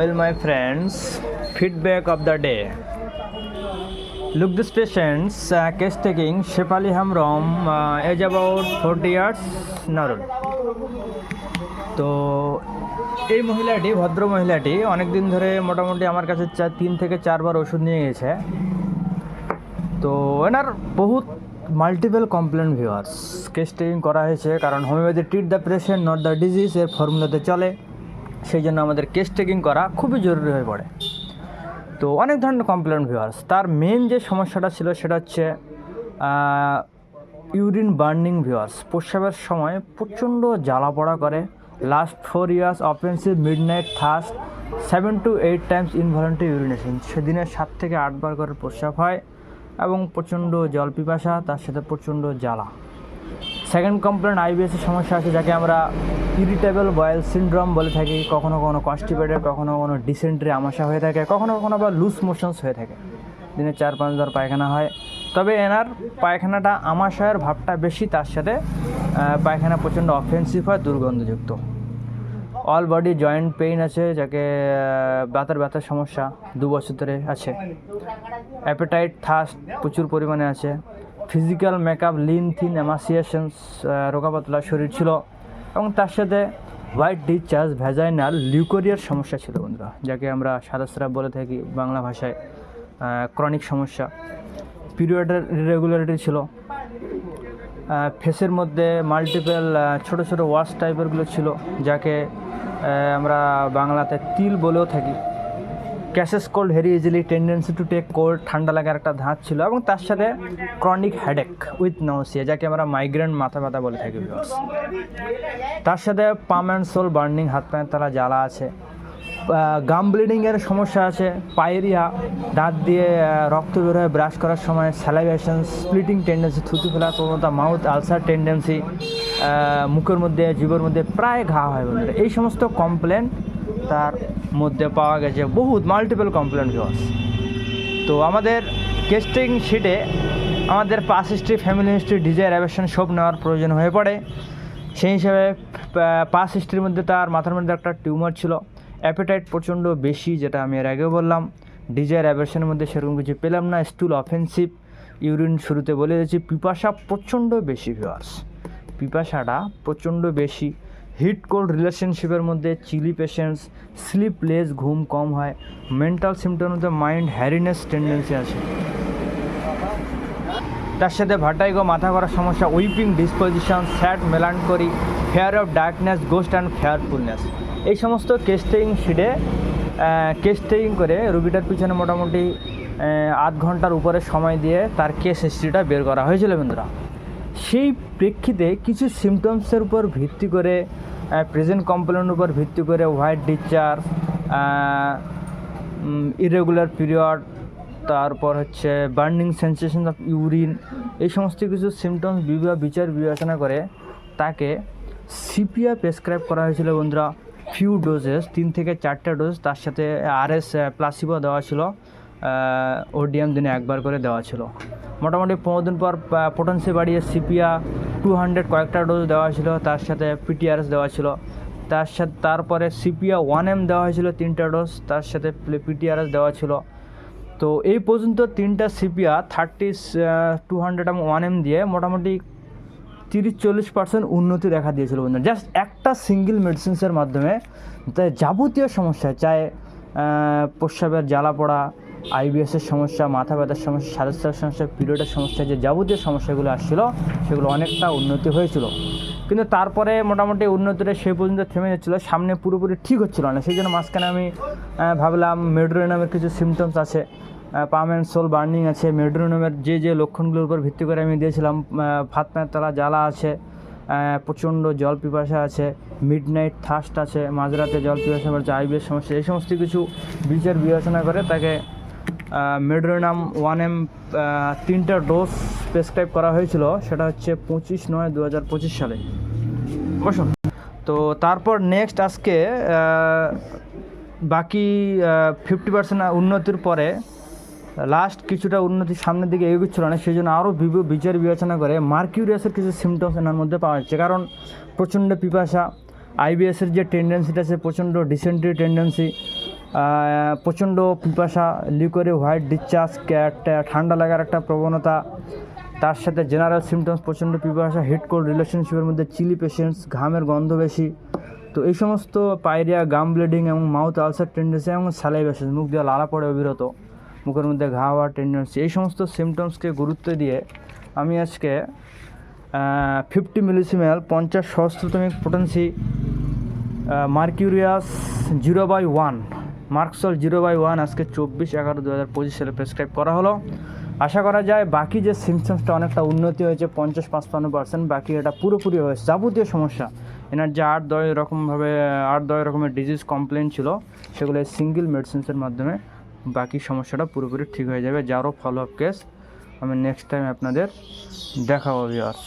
well, my friends. Feedback of the day. Look, this patient's uh, case taking Shepali Hamrom, uh, age about 40 years. তো এই মহিলাটি ভদ্র মহিলাটি অনেক দিন ধরে মোটামুটি আমার কাছে চা- তিন থেকে চারবার ওষুধ নিয়ে গেছে তো এনার বহুত multiple complain viewers case taking করা হয়েছে কারণ homeopathy treat the patient not the disease এর ফর্মুলাতে চলে সেই জন্য আমাদের কেস টেকিং করা খুবই জরুরি হয়ে পড়ে। তো অনেক ধরনের কমপ্লেন ভিউয়ার্স তার মেন যে সমস্যাটা ছিল সেটা হচ্ছে ইউরিন বার্নিং ভিউয়ার্স প্রস্রাবের সময় প্রচণ্ড জ্বালা পড়া করে। Last four years offensive midnight thirst seven to eight times involuntary urination সেদিনে সাত থেকে আটবার করে প্রস্রাব হয় এবং প্রচণ্ড জল পিপাসা, তার সাথে প্রচণ্ড জ্বালা। সেকেন্ড কমপ্লেন আইবিএসের সমস্যা আছে, যাকে আমরা ইরিটেবল বয়েল সিনড্রোম বলে থাকি। কখনো কখনো কনস্টিপেটেড কখনো কখনো ডিসেন্ট্রি আমাশা হয়ে থাকে, কখনো কখনো আবার লুজ মোশনস হয়ে থাকে। দিনে চার পাঁচবার পায়খানা হয়। তবে এনার পায়খানাটা আমাশয়ের ভাবটা বেশি, তার সাথে পায়খানা প্রচণ্ড অফেন্সিভ হয়, দুর্গন্ধযুক্ত। অল বডি জয়েন্ট পেইন আছে, যাকে ব্যথার ব্যথার সমস্যা, দু বছর ধরে আছে। অ্যাপেটাইট থাস্ট প্রচুর পরিমাণে আছে। Physical makeup lean thin emaciations রোগাপাতলা শরীর ছিল এবং তার সাথে হোয়াইট ডিচার্জ ভ্যাজাইনাল লিউকোরিয়ার সমস্যা ছিল বন্ধুরা, যাকে আমরা সাদাস্রাব বলে থাকি বাংলা ভাষায় ক্রনিক সমস্যা। পিরিয়ডের ইরেগুলারিটি ছিল। ফেসের মধ্যে মাল্টিপল ছোট ছোট ওয়াশ টাইপেরগুলো ছিল, যাকে আমরা বাংলাতে তিল বলেও থাকি। Catches cold very easily, tendency to take cold, ঠান্ডা লাগার একটা ধাঁচ ছিল এবং তার সাথে ক্রনিক হেডেক উইথ নাউসিয়া, যাকে আমরা মাইগ্রেন মাথা ব্যথা বলে থাকি। তার সাথে পাম অ্যান্ড সোল বার্নিং, হাত পায়ের তারা জ্বালা আছে গাম ব্লিডিংয়ের সমস্যা আছে, পায়েরিয়া, দাঁত দিয়ে রক্ত বের হয়ে ব্রাশ করার সময় স্যালাইভেশন স্প্লিটিং টেন্ডেন্সি থুতু ফেলার প্রবণতা মাউথ আলসার টেন্ডেন্সি মুখের মধ্যে, জীবের মধ্যে প্রায় ঘা হয় বন্ধুরা এই সমস্ত কমপ্লেন তার মধ্যে পাওয়া গেছে বহুত মাল্টিপল কমপ্লেন ভিওয়ার্স তো আমাদের কেস্টিং শিটে আমাদের past history family history desire aversion সব নেওয়ার প্রয়োজন হয়ে পড়ে। সেই হিসাবে পাস হিস্ট্রির মধ্যে তার মাথার মধ্যে একটা টিউমার ছিল। অ্যাপেটাইট প্রচণ্ড বেশি, যেটা আমি এর আগেও বললাম। ডিজায়ার অ্যাবেশনের মধ্যে সেরকম কিছু পেলাম না স্টুল অফেন্সিভ ইউরিন শুরুতে বলে দিয়েছি। পিপাসা প্রচণ্ড বেশি ভিওয়ার্স পিপাসাটা প্রচণ্ড বেশি। হিট কোল্ড রিলেশনশিপের মধ্যে চিলি পেশেন্টস স্লিপলেস ঘুম কম হয়, মেন্টাল সিমটমের মধ্যে মাইন্ড, হ্যারিনেস টেন্ডেন্সি আছে। তার সাথে ভাটাইগো মাথা করার সমস্যা, weeping disposition, sad melancholy, fear of darkness, ghost and fearfulness. এই সমস্ত কেস্টিং শিডে কেস্টিং করে রুগীটার পিছনে মোটামুটি আধ ঘণ্টার উপরে সময় দিয়ে তার কেস হিস্ট্রিটা বের করা হয়েছিল বন্ধুরা। সেই প্রেক্ষিতে কিছু সিমটমসের উপর ভিত্তি করে প্রেজেন্ট কমপ্লেনের উপর ভিত্তি করে হোয়াইট ডিচার্জ ইরেগুলার পিরিয়ড তারপর হচ্ছে বার্নিং সেন্সেশন অফ ইউরিন এই সমস্ত কিছু সিমটমস বিচার বিবেচনা করে তাকে সিপিআর প্রেসক্রাইব করা হয়েছিল বন্ধুরা ফিউ ডোজেস তিন থেকে চারটা ডোজ তার সাথে আরএস প্লাসিবো দেওয়া ছিল ওডিএম দিনে একবার করে দেওয়া ছিল। মোটামুটি পনেরো দিন পর পোটেন্সি বাড়িয়ে সিপিয়া টু হান্ড্রেড কয়েকটা ডোজ দেওয়া ছিল তার সাথে পিটিআরএস দেওয়া ছিল তার সাথে, তারপরে সিপিয়া ওয়ান এম দেওয়া হয়েছিল, তিনটা ডোজ তার সাথে পিটিআরএস দেওয়া ছিল তো এই পর্যন্ত তিনটা সিপিয়া থার্টি টু হান্ড্রেড এবং ওয়ান এম দিয়ে মোটামুটি তিরিশ চল্লিশ পার্সেন্ট উন্নতি দেখা দিয়েছিল বন্ধুরা। জাস্ট একটা সিঙ্গেল মেডিসিনসের মাধ্যমে যাবতীয় সমস্যা চাই প্রস্রাবের জ্বালা পড়া আইবিএসের সমস্যা, মাথা ব্যথার সমস্যা, স্বাস্থ্যের সমস্যা, পিরিয়ডের সমস্যা, যে যাবতীয় সমস্যাগুলো আসছিল, সেগুলো অনেকটা উন্নতি হয়েছিল। কিন্তু তারপরে মোটামুটি উন্নতিটা সেই পর্যন্ত থেমে যাচ্ছিল, সামনে পুরোপুরি ঠিক হচ্ছিল না। সেই জন্য মাঝখানে আমি ভাবলাম মেড্রোনামের কিছু সিমটমস আছে পাম অ্যান্ড সোল বার্নিং আছে। মেড্রোনামের যে যে লক্ষণগুলোর উপর ভিত্তি করে আমি দিয়েছিলাম পায়ের তলা, জ্বালা আছে প্রচণ্ড জল পিপাসা আছে মিড নাইট থাস্ট আছে, মাঝরাতে জল পিপাসা বাড়ছে আইবিএস সমস্যা, এই সমস্ত কিছু বিচার বিবেচনা করে তাকে মেড্রোনাম ওয়ান এম তিনটা ডোজ প্রেসক্রাইব করা হয়েছিল, সেটা হচ্ছে পঁচিশ নয় দু হাজার পঁচিশ সালে। বসুন তো তারপর নেক্সট আজকে বাকি ফিফটি পার্সেন্ট উন্নতির পরে লাস্ট কিছুটা উন্নতি সামনের দিকে এগোচ্ছিল না সেই জন্য আরও বিচার বিবেচনা করে মার্কিউরিয়াসের কিছু সিমটমস এনার মধ্যে পাওয়া যাচ্ছে। কারণ প্রচণ্ড পিপাসা আইবিএসের যে টেন্ডেন্সিটা আছে প্রচণ্ড ডিসেন্ট্রি টেন্ডেন্সি প্রচণ্ড পিপাসা, লিকোরে হোয়াইট ডিসচার্জ একটা ঠান্ডা লাগার একটা প্রবণতা। তার সাথে জেনারেল সিমটমস, প্রচণ্ড পিপাসা হিট কোল্ড রিলেশনশিপের মধ্যে চিলি পেশেন্টস ঘামের গন্ধ বেশি। তো এই সমস্ত পায়রিয়া গাম ব্লিডিং এবং মাউথ আলসার টেন্ডেন্সি এবং স্যালাইভেশন মুখ দিয়ে লালা পড়ে অবিরত, মুখের মধ্যে ঘা হওয়ার টেন্ডেন্সি এই সমস্ত সিমটমসকে গুরুত্ব দিয়ে আমি আজকে ফিফটি মিলিসিমেল পঞ্চাশ সহস্রতমিক potency mercurius zero by one merc sol zero by one আজকে চব্বিশ এগারো দু হাজার পঁচিশ সালে প্রেসক্রাইব করা হলো। আশা করা যায় বাকি যে সিমটমসটা অনেকটা উন্নতি হয়েছে, পঞ্চাশ পাঁচপান্ন পার্সেন্ট বাকি এটা পুরোপুরি হয়েছে। যাবতীয় সমস্যা, এনার যে আট দয় রকমভাবে, আট দয় রকমের ডিজিজ কমপ্লেন ছিল, সেগুলো সিঙ্গেল মেডিসিনসের মাধ্যমে বাকি সমস্যাটা পুরোপুরি ঠিক হয়ে যাবে। যারও ফলো আপ কেস আমি নেক্সট টাইম আপনাদের দেখাবো ভিউয়ার্স